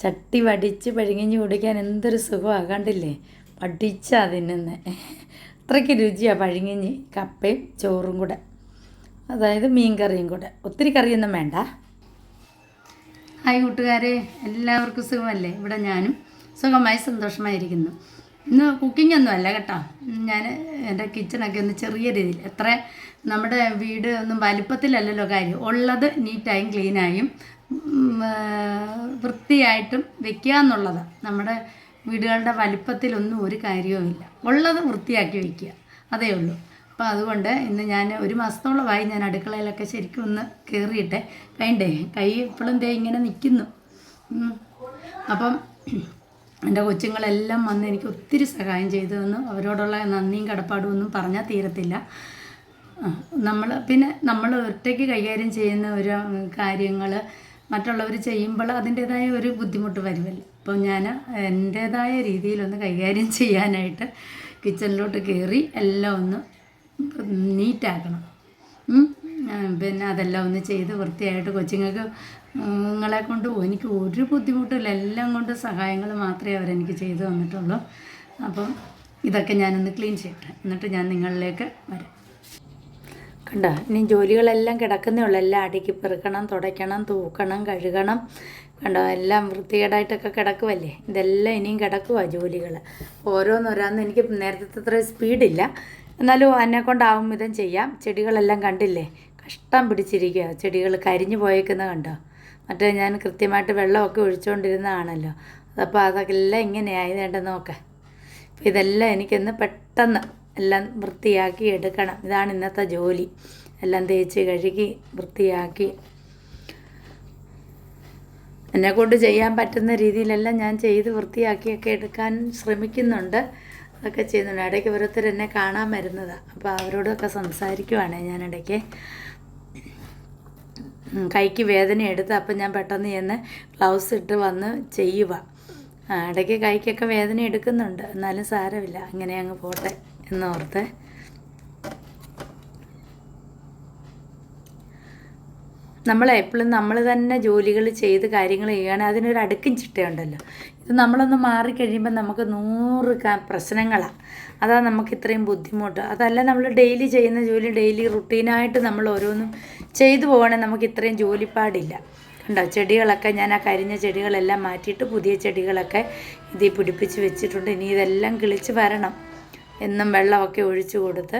ചട്ടി വടിച്ച് പഴുങ്ങി കുടിക്കാൻ എന്തൊരു സുഖമാണ് കണ്ടില്ലേ? വടിച്ചാ തിന്നുന്നത് അത്രയ്ക്ക് രുചിയാണ് പഴുങ്ങിഞ്ഞ് കപ്പയും ചോറും കൂടെ. അതായത് മീൻ കറിയും കൂടെ. ഒത്തിരി കറിയൊന്നും വേണ്ട. ഹായ് കൂട്ടുകാരെ എല്ലാവർക്കും സുഖമല്ലേ? ഇവിടെ ഞാനും സുഖമായി സന്തോഷമായിരിക്കുന്നു. ഇന്ന് കുക്കിംഗ് ഒന്നും അല്ല കേട്ടോ. ഞാൻ എന്റെ കിച്ചണൊക്കെ ഒന്ന് ചെറിയ രീതിയിൽ. എത്ര നമ്മുടെ വീട് ഒന്നും വലിപ്പത്തിലല്ലല്ലോ കാര്യം. ഉള്ളത് നീറ്റായും ക്ലീനായും വൃത്തിയായിട്ടും വെക്കുക എന്നുള്ളത്. നമ്മുടെ വീടുകളുടെ വലിപ്പത്തിലൊന്നും ഒരു കാര്യവുമില്ല ഉള്ളത് വൃത്തിയാക്കി വെക്കുക. അതേ ഉള്ളൂ. അപ്പോൾ അതുകൊണ്ട് ഇന്ന് ഞാൻ ഒരു മാസത്തോളമായി ഞാൻ അടുക്കളയിലൊക്കെ ശരിക്കും ഒന്ന് കയറിയിട്ടെ കൈണ്ടേ കൈ ഇപ്പോഴും ദേ ഇങ്ങനെ നിൽക്കുന്നു അപ്പം എന്റെ കൊച്ചുങ്ങളെല്ലാം വന്ന് എനിക്ക് ഒത്തിരി സഹായം ചെയ്തു തന്നു അവരോടുള്ള നന്ദിയും കടപ്പാടും ഒന്നും പറഞ്ഞാൽ തീരത്തില്ല. നമ്മൾ പിന്നെ നമ്മൾ ഒറ്റയ്ക്ക് കൈകാര്യം ചെയ്യുന്ന ഒരു കാര്യങ്ങൾ മറ്റുള്ളവർ ചെയ്യുമ്പോൾ അതിന്റേതായ ഒരു ബുദ്ധിമുട്ട് വരുമല്ലോ. അപ്പോൾ ഞാൻ എന്റേതായ രീതിയിലൊന്ന് കൈകാര്യം ചെയ്യാനായിട്ട് കിച്ചണിലോട്ട് കയറി എല്ലാം ഒന്ന് നീറ്റാക്കണം. പിന്നെ അതെല്ലാം ഒന്ന് ചെയ്ത് വൃത്തിയായിട്ട് കൊച്ചുങ്ങൾക്ക് നിങ്ങളെ കൊണ്ട് എനിക്ക് ഒരു ബുദ്ധിമുട്ടില്ല എല്ലാം കൊണ്ട് സഹായങ്ങൾ മാത്രമേ അവരെനിക്ക് ചെയ്തു തന്നിട്ടുള്ളൂ. അപ്പം ഇതൊക്കെ ഞാനൊന്ന് ക്ലീൻ ചെയ്യട്ടെ. എന്നിട്ട് ഞാൻ നിങ്ങളിലേക്ക് വരാം. കണ്ട? ഇനി ജോലികളെല്ലാം കിടക്കുന്നേ ഉള്ളൂ. എല്ലാം അടുക്കി പെറുക്കണം തുടയ്ക്കണം തൂക്കണം കഴുകണം. കണ്ടോ? എല്ലാം വൃത്തികേടായിട്ടൊക്കെ കിടക്കുമല്ലേ ഇതെല്ലാം ഇനിയും കിടക്കുവാ ജോലികൾ ഓരോന്നോരോന്ന് എനിക്ക് നേരത്തെ അത്ര സ്പീഡില്ല എന്നാലും എന്നെ കൊണ്ടാവും വിധം ചെയ്യാം. ചെടികളെല്ലാം കണ്ടില്ലേ? കഷ്ടം പിടിച്ചിരിക്കുക ചെടികൾ കരിഞ്ഞു പോയേക്കുന്ന കണ്ടോ? മറ്റേ ഞാൻ കൃത്യമായിട്ട് വെള്ളമൊക്കെ ഒഴിച്ചുകൊണ്ടിരുന്നതാണല്ലോ അപ്പോൾ അതൊക്കെ എല്ലാം ഇങ്ങനെയായി. വേണ്ട നോക്കാം. അപ്പോൾ ഇതെല്ലാം എനിക്കൊന്ന് പെട്ടെന്ന് എല്ലാം വൃത്തിയാക്കി എടുക്കണം. ഇതാണ് ഇന്നത്തെ ജോലി. എല്ലാം തേച്ച് കഴുകി വൃത്തിയാക്കി. എന്നെ കൊണ്ട് ചെയ്യാൻ പറ്റുന്ന രീതിയിലെല്ലാം ഞാൻ ചെയ്ത് വൃത്തിയാക്കിയൊക്കെ എടുക്കാൻ ശ്രമിക്കുന്നുണ്ട്. അതൊക്കെ ചെയ്യുന്നുണ്ട്. ഇടയ്ക്ക് ഓരോരുത്തർ എന്നെ കാണാൻ വരുന്നതാണ് അപ്പോൾ അവരോടൊക്കെ സംസാരിക്കുവാണ് ഞാൻ ഇടയ്ക്ക് കൈക്ക് വേദന എടുത്ത് അപ്പം ഞാൻ പെട്ടെന്ന് ചെന്ന് ഗ്ലൗസ് ഇട്ട് വന്ന് ചെയ്യുക ഇടയ്ക്ക് കൈക്കൊക്കെ വേദന എടുക്കുന്നുണ്ട്. എന്നാലും സാരമില്ല. അങ്ങനെ അങ്ങ് പോട്ടെ എന്നോർത്ത്. നമ്മൾ എപ്പോഴും നമ്മൾ തന്നെ ജോലികൾ ചെയ്ത് കാര്യങ്ങൾ ചെയ്യുകയാണെങ്കിൽ അതിനൊരു അടുക്കും ചിട്ടയുണ്ടല്ലോ. ഇത് നമ്മളൊന്ന് മാറിക്കഴിയുമ്പോൾ നമുക്ക് നൂറ് പ്രശ്നങ്ങളാണ് അതാ നമുക്ക് ഇത്രയും ബുദ്ധിമുട്ട്. അതല്ല നമ്മൾ ഡെയിലി ചെയ്യുന്ന ജോലി ഡെയിലി റുട്ടീനായിട്ട് നമ്മൾ ഓരോന്നും ചെയ്തു പോകണമെങ്കിൽ നമുക്ക് ഇത്രയും ജോലിപ്പാടില്ല. കണ്ടോ? ചെടികളൊക്കെ ഞാൻ ആ കരിഞ്ഞ ചെടികളെല്ലാം മാറ്റിയിട്ട് പുതിയ ചെടികളൊക്കെ ഇതിൽ പിടിപ്പിച്ച് വെച്ചിട്ടുണ്ട്. ഇനി ഇതെല്ലാം കിളിച്ച് വരണം. എന്നും വെള്ളമൊക്കെ ഒഴിച്ചു കൊടുത്ത്.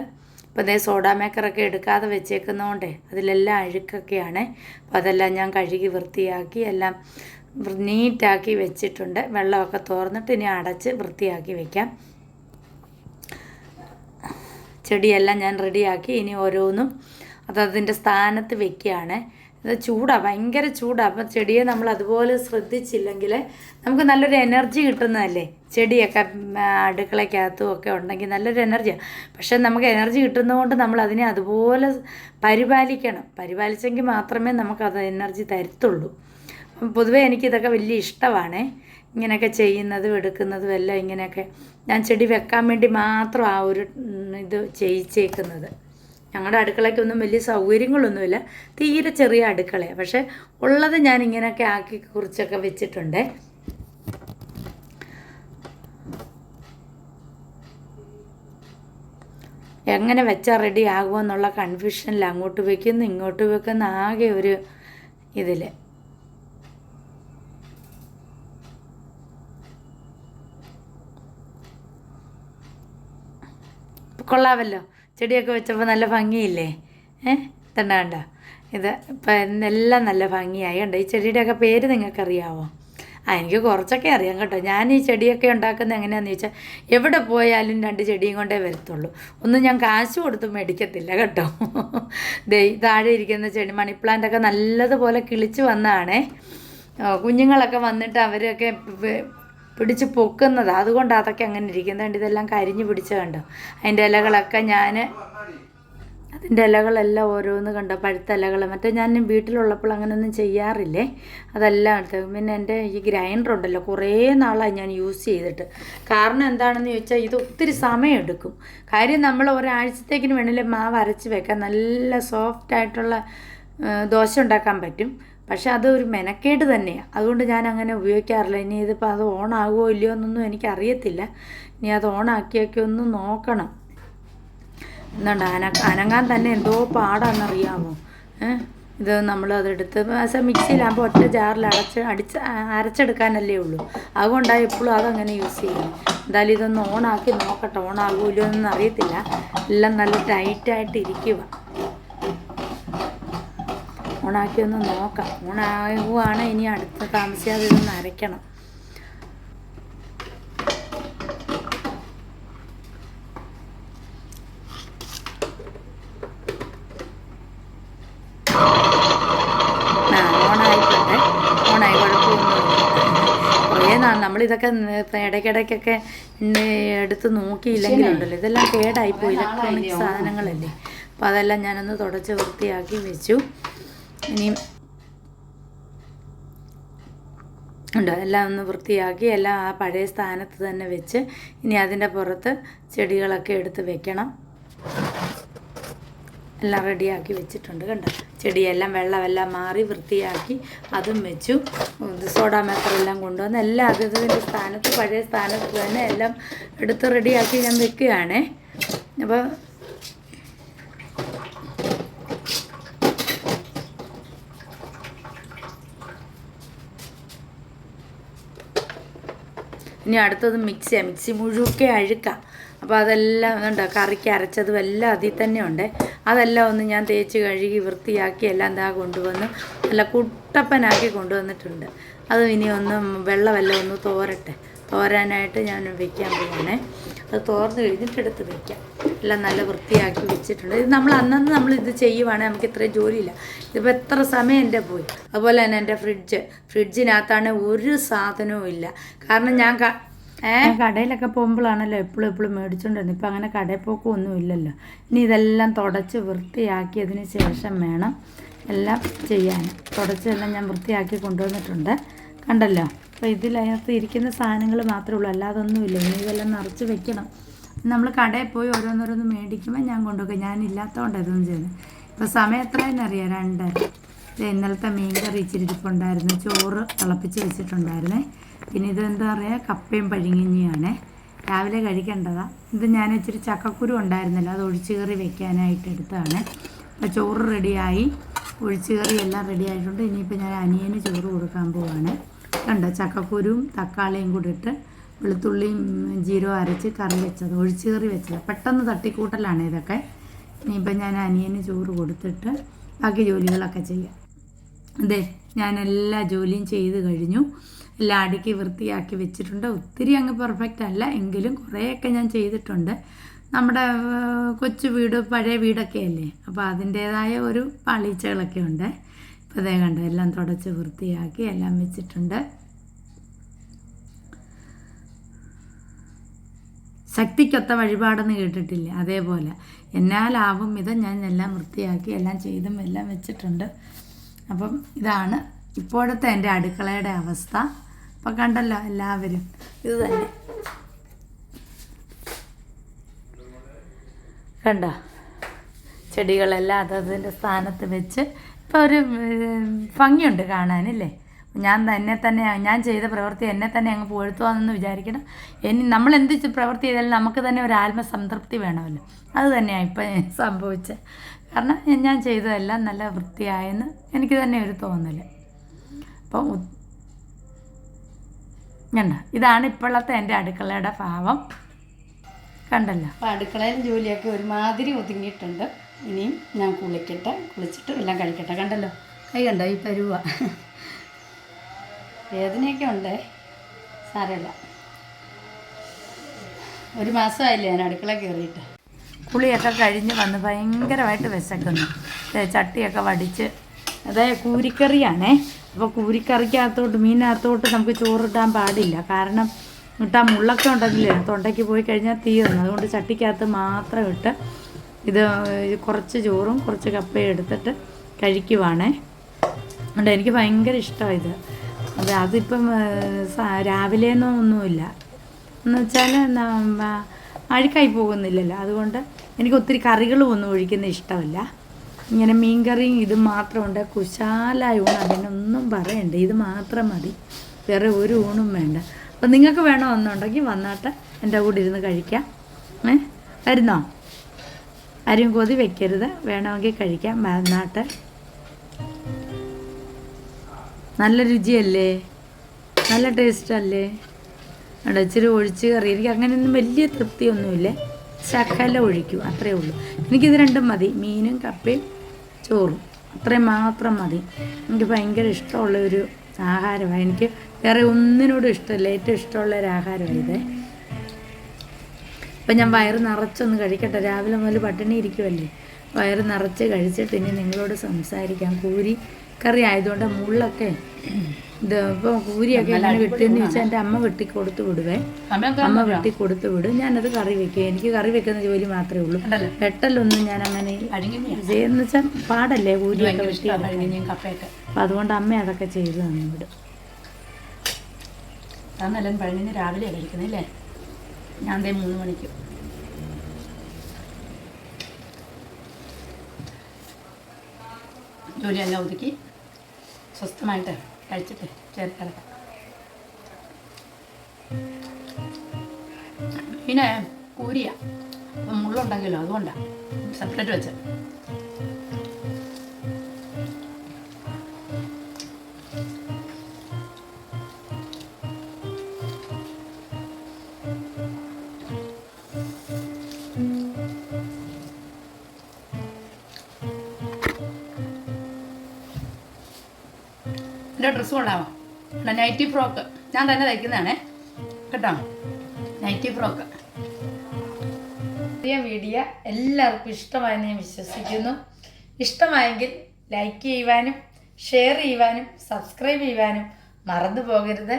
ഇപ്പോൾ ഇതേ സോഡാ മേക്കറൊക്കെ എടുക്കാതെ വെച്ചേക്കുന്നതുകൊണ്ടേ അതിലെല്ലാം അഴുക്കൊക്കെയാണ്. അപ്പോൾ അതെല്ലാം ഞാൻ കഴുകി വൃത്തിയാക്കി എല്ലാം നീറ്റാക്കി വെച്ചിട്ടുണ്ട്. വെള്ളമൊക്കെ തോർന്നിട്ട് ഇനി അടച്ച് വൃത്തിയാക്കി വെക്കാം. ചെടിയെല്ലാം ഞാൻ റെഡിയാക്കി ഇനി ഓരോന്നും അതതിന്റെ സ്ഥാനത്ത് വെക്കുകയാണ്. ഇത് ചൂടാണ് ഭയങ്കര ചൂടാണ് അപ്പം ചെടിയെ നമ്മൾ അതുപോലെ ശ്രദ്ധിച്ചില്ലെങ്കിൽ നമുക്ക് നല്ലൊരു എനർജി കിട്ടുന്നതല്ലേ? ചെടിയൊക്കെ അടുക്കളയ്ക്കകത്തും ഒക്കെ ഉണ്ടെങ്കിൽ നല്ലൊരു എനർജിയാണ് പക്ഷെ നമുക്ക് എനർജി കിട്ടുന്നതുകൊണ്ട് നമ്മൾ അതിനെ അതുപോലെ പരിപാലിക്കണം. പരിപാലിച്ചെങ്കിൽ മാത്രമേ നമുക്കത് എനർജി തരത്തുള്ളൂ. പൊതുവേ എനിക്കിതൊക്കെ വലിയ ഇഷ്ടമാണ്. ഇങ്ങനെയൊക്കെ ചെയ്യുന്നതും എടുക്കുന്നതും എല്ലാം ഇങ്ങനെയൊക്കെ ഞാൻ ചെടി വെക്കാൻ വേണ്ടി മാത്രം ആ ഒരു ഇത് ചെയ്യിച്ചേക്കുന്നത്. ഞങ്ങളുടെ അടുക്കളയ്ക്കൊന്നും വലിയ സൗകര്യങ്ങളൊന്നുമില്ല. തീരെ ചെറിയ അടുക്കളയാണ് പക്ഷേ ഉള്ളത് ഞാൻ ഇങ്ങനെയൊക്കെ ആക്കി കുറിച്ചൊക്കെ വെച്ചിട്ടുണ്ട്. എങ്ങനെ വെച്ചാൽ റെഡി ആകുമോ എന്നുള്ള കൺഫ്യൂഷനിൽ അങ്ങോട്ട് വെക്കുന്നു ഇങ്ങോട്ട് വെക്കുന്ന ആകെ ഒരു ഇതിൽ കൊള്ളാമല്ലോ. ചെടിയൊക്കെ വെച്ചപ്പോൾ നല്ല ഭംഗിയില്ലേ? ഏ? തണ്ട കണ്ട ഇത് ഇപ്പം എല്ലാം നല്ല ഭംഗിയായി. ഉണ്ട് ഈ ചെടിയുടെയൊക്കെ പേര് നിങ്ങൾക്കറിയാവോ? ആ എനിക്ക് കുറച്ചൊക്കെ അറിയാം കേട്ടോ. ഞാൻ ഈ ചെടിയൊക്കെ ഉണ്ടാക്കുന്നത് എങ്ങനെയാണെന്ന് ചോദിച്ചാൽ എവിടെ പോയാലും രണ്ട് ചെടിയും കൊണ്ടേ വരത്തുള്ളൂ. ഒന്നും ഞാൻ കാശ് കൊടുത്ത് മേടിക്കത്തില്ല കേട്ടോ. ദേ താഴെ ഇരിക്കുന്ന ചെടി മണി പ്ലാന്റൊക്കെ നല്ലതുപോലെ കിളിച്ച് വന്നതാണേ കുഞ്ഞുങ്ങളൊക്കെ വന്നിട്ട് അവരൊക്കെ പിടിച്ച് പൊക്കുന്നത്. അതുകൊണ്ട് അതൊക്കെ അങ്ങനെ ഇരിക്കുന്നുണ്ട് ഇതെല്ലാം കരിഞ്ഞു പിടിച്ച കണ്ടോ? അതിന്റെ ഇലകളൊക്കെ ഞാൻ അതിന്റെ ഇലകളെല്ലാം ഓരോന്ന് കണ്ടോ? പഴുത്ത ഇലകൾ. മറ്റേ ഞാൻ വീട്ടിലുള്ളപ്പോൾ അങ്ങനെയൊന്നും ചെയ്യാറില്ലേ? അതെല്ലാം എടുത്ത്. പിന്നെ എന്റെ ഈ ഗ്രൈൻഡർ ഉണ്ടല്ലോ കുറേ നാളായി ഞാൻ യൂസ് ചെയ്തിട്ട്. കാരണം എന്താണെന്ന് ചോദിച്ചാൽ ഇത് ഒത്തിരി സമയമെടുക്കും കാര്യം നമ്മൾ ഒരാഴ്ചത്തേക്കിന് വേണമെങ്കിൽ മാവ് അരച്ച് വെക്കാൻ നല്ല സോഫ്റ്റ് ആയിട്ടുള്ള ദോശ ഉണ്ടാക്കാൻ പറ്റും. പക്ഷെ അതൊരു മെനക്കേട് തന്നെയാണ് അതുകൊണ്ട് ഞാൻ അങ്ങനെ ഉപയോഗിക്കാറില്ല. ഇനി ഇതിപ്പോൾ അത് ഓൺ ആകുമോ ഇല്ലയോ എന്നൊന്നും എനിക്കറിയത്തില്ല. ഇനി അത് ഓൺ ആക്കിയൊക്കെ ഒന്ന് നോക്കണം. എന്നുണ്ട് അന അനങ്ങാൻ തന്നെ എന്തോ പാടാണെന്നറിയാമോ ഇത് നമ്മൾ അതെടുത്ത് മിക്സിയിലാകുമ്പോൾ ഒറ്റ ജാറിൽ അടച്ച് അടിച്ച് അരച്ചെടുക്കാനല്ലേ ഉള്ളൂ. അതുകൊണ്ടാണ് എപ്പോഴും അതങ്ങനെ യൂസ് ചെയ്യുന്നത് എന്തായാലും ഇതൊന്ന് ഓണാക്കി നോക്കട്ടെ. ഓൺ ഓണാകുമല്ലോ എന്നൊന്നും അറിയത്തില്ല. എല്ലാം നല്ല ടൈറ്റായിട്ട് ഇരിക്കുക ഓണാക്കി ഒന്ന് നോക്കാം. ഓണാകുവാണ് ഇനി അടുത്ത താമസിയാതെ ഇതൊന്ന് അരയ്ക്കണം നമ്മളിതൊക്കെ ഇടയ്ക്കിടയ്ക്കൊക്കെ എടുത്ത് നോക്കിയില്ലെങ്കിലുണ്ടല്ലോ. ഇതെല്ലാം കേടായിപ്പോയി. ഇലക്ട്രോണിക് സാധനങ്ങളല്ലേ. അപ്പോൾ അതെല്ലാം ഞാനൊന്ന് തുടച്ച് വൃത്തിയാക്കി വെച്ചു. ഇനിയും ഉണ്ട്? എല്ലാം ഒന്ന് വൃത്തിയാക്കി എല്ലാം ആ പഴയ സ്ഥാനത്ത് തന്നെ വെച്ച് ഇനി അതിന്റെ പുറത്ത് ചെടികളൊക്കെ എടുത്ത് വെക്കണം. എല്ലാം റെഡിയാക്കി വെച്ചിട്ടുണ്ട് കണ്ടോ? ചെടിയെല്ലാം വെള്ളമെല്ലാം മാറി വൃത്തിയാക്കി അതും വെച്ചു. സോഡാ മേക്കറെല്ലാം കൊണ്ടുവന്ന് എല്ലാം അതിന്റെ സ്ഥാനത്ത് പഴയ സ്ഥാനത്ത് തന്നെ എല്ലാം എടുത്ത് റെഡിയാക്കി ഞാൻ വെക്കുകയാണേ. അപ്പോൾ ഇനി അടുത്തത് മിക്സിയാണ് മിക്സി മുഴുക്കെ അഴുക്കാം. അപ്പോൾ അതെല്ലാം ഉണ്ട് കറിക്ക് അരച്ചതും എല്ലാം അതിൽ തന്നെ ഉണ്ട്. അതെല്ലാം ഒന്ന് ഞാൻ തേച്ച് കഴുകി വൃത്തിയാക്കി എല്ലാം എന്താ കൊണ്ടുവന്ന് നല്ല കുട്ടപ്പനാക്കി കൊണ്ടുവന്നിട്ടുണ്ട്. അത് ഇനി ഒന്ന് വെള്ളമെല്ലാം ഒന്ന് തോരട്ടെ. തോരാനായിട്ട് ഞാൻ വെക്കാൻ പോവാണേ. അത് തോർന്ന് കഴിഞ്ഞിട്ട് എടുത്ത് വെക്കാം. എല്ലാം നല്ല വൃത്തിയാക്കി വെച്ചിട്ടുണ്ട്. ഇത് നമ്മൾ അന്നന്ന് നമ്മൾ ഇത് ചെയ്യുവാണെങ്കിൽ നമുക്ക് ഇത്രയും ജോലിയില്ല. ഇതിപ്പോൾ എത്ര സമയം എന്റെ പോയി. അതുപോലെ തന്നെ എന്റെ ഫ്രിഡ്ജ്. ഫ്രിഡ്ജിനകത്താണ് ഒരു സാധനവും ഇല്ല. കാരണം ഞാൻ കടയിലൊക്കെ പോകുമ്പോഴാണല്ലോ എപ്പോഴും എപ്പോഴും മേടിച്ചുകൊണ്ടിരുന്നത് ഇപ്പം അങ്ങനെ കടയിൽ പോക്കൊന്നും ഇല്ലല്ലോ. ഇനി ഇതെല്ലാം തുടച്ച് വൃത്തിയാക്കിയതിന് ശേഷം വേണം എല്ലാം ചെയ്യാൻ. തുടച്ചെല്ലാം ഞാൻ വൃത്തിയാക്കി കൊണ്ടുവന്നിട്ടുണ്ട്. കണ്ടല്ലോ? അപ്പോൾ ഇതിലകത്ത് ഇരിക്കുന്ന സാധനങ്ങൾ മാത്രമേ ഉള്ളൂ. അല്ലാതൊന്നുമില്ല ഇനി ഇതെല്ലാം നിറച്ച് വെക്കണം. നമ്മൾ കടയിൽ പോയി ഓരോന്നോരോന്ന് മേടിക്കുമ്പോൾ ഞാൻ കൊണ്ടുപോകും ഞാൻ ഇല്ലാത്തതുകൊണ്ട് ഇതൊന്നും ചെയ്യുന്നത് ഇപ്പോൾ സമയം എത്ര എത്രയെന്നറിയാം രണ്ടര ഇന്നലത്തെ മീൻകറി ഇച്ചിരി ഇരിപ്പുണ്ടായിരുന്നു. ചോറ് തിളപ്പിച്ച് വെച്ചിട്ടുണ്ടായിരുന്നേ. പിന്നെ ഇതെന്താ പറയുക കപ്പയും പഴുങ്ങിഞ്ഞിയാണ് രാവിലെ കഴിക്കേണ്ടതാ. ഇത് ഞാൻ ഇച്ചിരി ചക്കക്കുരു ഉണ്ടായിരുന്നില്ല. അത് ഒഴിച്ചു കറി വെക്കാനായിട്ട് എടുത്തതാണ്. അപ്പോൾ ചോറ് റെഡിയായി. ഒഴിച്ചു കറി എല്ലാം റെഡി ആയിട്ടുണ്ട് ഇനിയിപ്പോൾ ഞാൻ അനിയന് ചോറ് കൊടുക്കാൻ പോവാണ്. കണ്ടോ? ചക്കക്കുരുവും തക്കാളിയും കൂടി ഇട്ട് വെളുത്തുള്ളിയും ജീരവും അരച്ച് കറി വെച്ചത് ഒഴിച്ച് കറി വെച്ചത്. പെട്ടെന്ന് തട്ടിക്കൂട്ടലാണ് ഇതൊക്കെ. ഇനിയിപ്പോൾ ഞാൻ അനിയന് ചോറ് കൊടുത്തിട്ട് ബാക്കി ജോലികളൊക്കെ ചെയ്യാം. അതെ ഞാൻ എല്ലാ ജോലിയും ചെയ്ത് കഴിഞ്ഞു. എല്ലാം അടുക്കി വൃത്തിയാക്കി വെച്ചിട്ടുണ്ട്. ഒത്തിരി അങ്ങ് പെർഫെക്റ്റ് അല്ല എങ്കിലും കുറേയൊക്കെ ഞാൻ ചെയ്തിട്ടുണ്ട്. നമ്മുടെ കൊച്ചു വീട് പഴയ വീടൊക്കെ അല്ലേ? അപ്പോൾ അതിന്റേതായ ഒരു പാളീച്ചകളൊക്കെ ഉണ്ട്. ഇപ്പോൾ അതേ കണ്ടോ എല്ലാം തുടച്ച് വൃത്തിയാക്കി എല്ലാം വെച്ചിട്ടുണ്ട്. ശക്തിക്കൊത്ത വഴിപാടെന്ന് കേട്ടിട്ടില്ല? അതേപോലെ. എന്നാലാവും വിധം ഞാൻ എല്ലാം വൃത്തിയാക്കി എല്ലാം ചെയ്തും എല്ലാം വെച്ചിട്ടുണ്ട്. അപ്പം ഇതാണ് ഇപ്പോഴത്തെ എന്റെ അടുക്കളയുടെ അവസ്ഥ. അപ്പം കണ്ടല്ലോ എല്ലാവരും. ഇത് തന്നെ. കണ്ട? ചെടികളെല്ലാം അതതിന്റെ സ്ഥാനത്ത് വെച്ച് ഇപ്പോൾ ഒരു ഭംഗിയുണ്ട് കാണാനല്ലേ? ഞാൻ തന്നെ തന്നെ ഞാൻ ചെയ്ത പ്രവൃത്തി എന്നെ തന്നെ അങ്ങ് പുകഴ്ത്തുവാണെന്ന് വിചാരിക്കണം. ഇനി നമ്മൾ എന്ത് പ്രവൃത്തി ചെയ്താലും നമുക്ക് തന്നെ ഒരു ആത്മസംതൃപ്തി വേണമല്ലോ. അത് തന്നെയാണ് ഇപ്പം സംഭവിച്ചത് കാരണം ഞാൻ ചെയ്തതെല്ലാം നല്ല വൃത്തിയായെന്ന് എനിക്ക് തന്നെ ഒരു തോന്നൽ അപ്പം ഞണ്ട ഇതാണ് ഇപ്പോഴത്തെ എന്റെ അടുക്കളയുടെ ഭാവം. കണ്ടല്ലോ. അപ്പോൾ അടുക്കളയിൽ ജോലിയൊക്കെ ഒരുമാതിരി ഒതുങ്ങിയിട്ടുണ്ട്. ഇനിയും ഞാൻ കുളിക്കട്ടെ കുളിച്ചിട്ട് എല്ലാം കഴിക്കട്ടെ. കണ്ടല്ലോ? കൈ കണ്ടോ ഈ പരുവ? വേദനയൊക്കെ ഉണ്ട് സാരമില്ല. ഒരു മാസമായില്ലേ ഞാൻ അടുക്കള കയറിയിട്ട്. കുളിയൊക്കെ കഴിഞ്ഞ് വന്ന് ഭയങ്കരമായിട്ട് വിശക്കുന്നു. ചട്ടിയൊക്കെ വടിച്ച്. അതായത് കൂരിക്കറിയാണേ. അപ്പോൾ കൂരിക്കറിക്കകത്തോട്ട് മീനകത്തോട്ട് നമുക്ക് ചോറിട്ടാൻ പാടില്ല. കാരണം ഇട്ടാൽ മുള്ളൊക്കെ ഉണ്ടെങ്കിലേ തൊണ്ടയ്ക്ക് പോയി കഴിഞ്ഞാൽ തീർന്നു അതുകൊണ്ട് ചട്ടിക്കകത്ത് മാത്രം ഇട്ട് ഇത് കുറച്ച് ചോറും കുറച്ച് കപ്പയും എടുത്തിട്ട് കഴിക്കുവാണേ. അതുകൊണ്ട് എനിക്ക് ഭയങ്കര ഇഷ്ടമാണ് ഇത്. അത് അതിപ്പം രാവിലെ എന്നോ ഒന്നുമില്ല. എന്ന് വെച്ചാൽ അഴുക്കായി പോകുന്നില്ലല്ലോ. അതുകൊണ്ട് എനിക്ക് ഒത്തിരി കറികളും ഒന്നും ഒഴിക്കുന്ന ഇഷ്ടമല്ല. ഇങ്ങനെ മീൻകറിയും ഇത് മാത്രമുണ്ട്. കുശാലായ ഊണ്. അതിനൊന്നും പറയണ്ട. ഇത് മാത്രം മതി. വേറെ ഒരു ഊണും വേണ്ട. അപ്പം നിങ്ങൾക്ക് വേണോ എന്നുണ്ടെങ്കിൽ വന്നാട്ട്. എന്റെ കൂടെ ഇരുന്ന് കഴിക്കാം. ഏ? വരുന്നോ? ആരും കൊതി വെക്കരുത്. വേണമെങ്കിൽ കഴിക്കാം. വന്നാട്ട്. നല്ല രുചിയല്ലേ? നല്ല ടേസ്റ്റ് അല്ലേ അവിടെ ഇച്ചിരി ഒഴിച്ച് കറി. എനിക്ക് അങ്ങനെയൊന്നും വലിയ തൃപ്തിയൊന്നുമില്ല. ശകല ഒഴിക്കും അത്രേ ഉള്ളൂ. എനിക്കിത് രണ്ടും മതി. മീനും കപ്പയും ചോറും. അത്രയും മാത്രം മതി. എനിക്ക് ഭയങ്കര ഇഷ്ടമുള്ള ഒരു ആഹാരമാണ്. എനിക്ക് വേറെ ഒന്നിനോടും ഇഷ്ടമല്ല. ഏറ്റവും ഇഷ്ടമുള്ള ഒരു ആഹാരമാണ് ഇത്. അപ്പം ഞാൻ വയറ് നിറച്ചൊന്ന് കഴിക്കട്ടെ. രാവിലെ മുതൽ പട്ടിണി ഇരിക്കുമല്ലേ വയറ് നിറച്ച് കഴിച്ചിട്ട് ഇനി നിങ്ങളോട് സംസാരിക്കാം. കൂരി കറി ആയതുകൊണ്ട് മുള്ളൊക്കെ ഇത് ഇപ്പോൾ കൂരിയൊക്കെ എങ്ങനെ വെട്ടിയെന്ന് ചോദിച്ചാൽ എന്റെ അമ്മ വെട്ടി കൊടുത്തു വിടുവേ. അമ്മ വെട്ടി കൊടുത്തു വിടും. ഞാനത് കറി വെക്കും. എനിക്ക് കറി വെക്കുന്ന ജോലി മാത്രമേ ഉള്ളൂ. പെട്ടല്ലൊന്നും വെട്ടലൊന്നും ഞാൻ അങ്ങനെ ചെയ്യുന്ന വെച്ചാൽ പാടല്ലേ കൂരിയൊക്കെ വെട്ടി അപ്പം അതുകൊണ്ട് അമ്മ അതൊക്കെ ചെയ്തു തന്നു വിടും. അതാണെല്ലാം രാവിലെ കഴിക്കുന്നത് അല്ലേ? ഞാൻ ദേ മൂന്ന് മണിക്ക്. ജോലിയെല്ലാം ഒതുക്കി. സ്വസ്ഥമായിട്ട് കഴിച്ചിട്ട് ചേർത്ത് കിടക്കാം പിന്നെ കൂരിയ അപ്പം മുള്ളുണ്ടെങ്കിലോ? അതുകൊണ്ടാണ് സെപ്പറേറ്റ് വെച്ച് എന്റെ ഡ്രസ്സ് കൊള്ളാമോ? ഇവിടെ നൈറ്റി ഫ്രോക്ക് ഞാൻ തന്നെ തയ്ക്കുന്നതാണേ. കേട്ടോ? നൈറ്റി ഫ്രോക്ക് പുതിയ വീഡിയോ എല്ലാവർക്കും ഇഷ്ടമായെന്ന് ഞാൻ വിശ്വസിക്കുന്നു. ഇഷ്ടമായെങ്കിൽ ലൈക്ക് ചെയ്യുവാനും ഷെയർ ചെയ്യുവാനും സബ്സ്ക്രൈബ് ചെയ്യുവാനും മറന്നു പോകരുത്.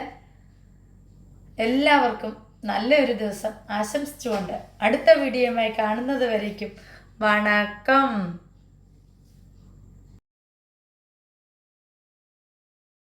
എല്ലാവർക്കും നല്ലൊരു ദിവസം ആശംസിച്ചുകൊണ്ട് അടുത്ത വീഡിയോയുമായി കാണുന്നത് വരയ്ക്കും വണക്കം.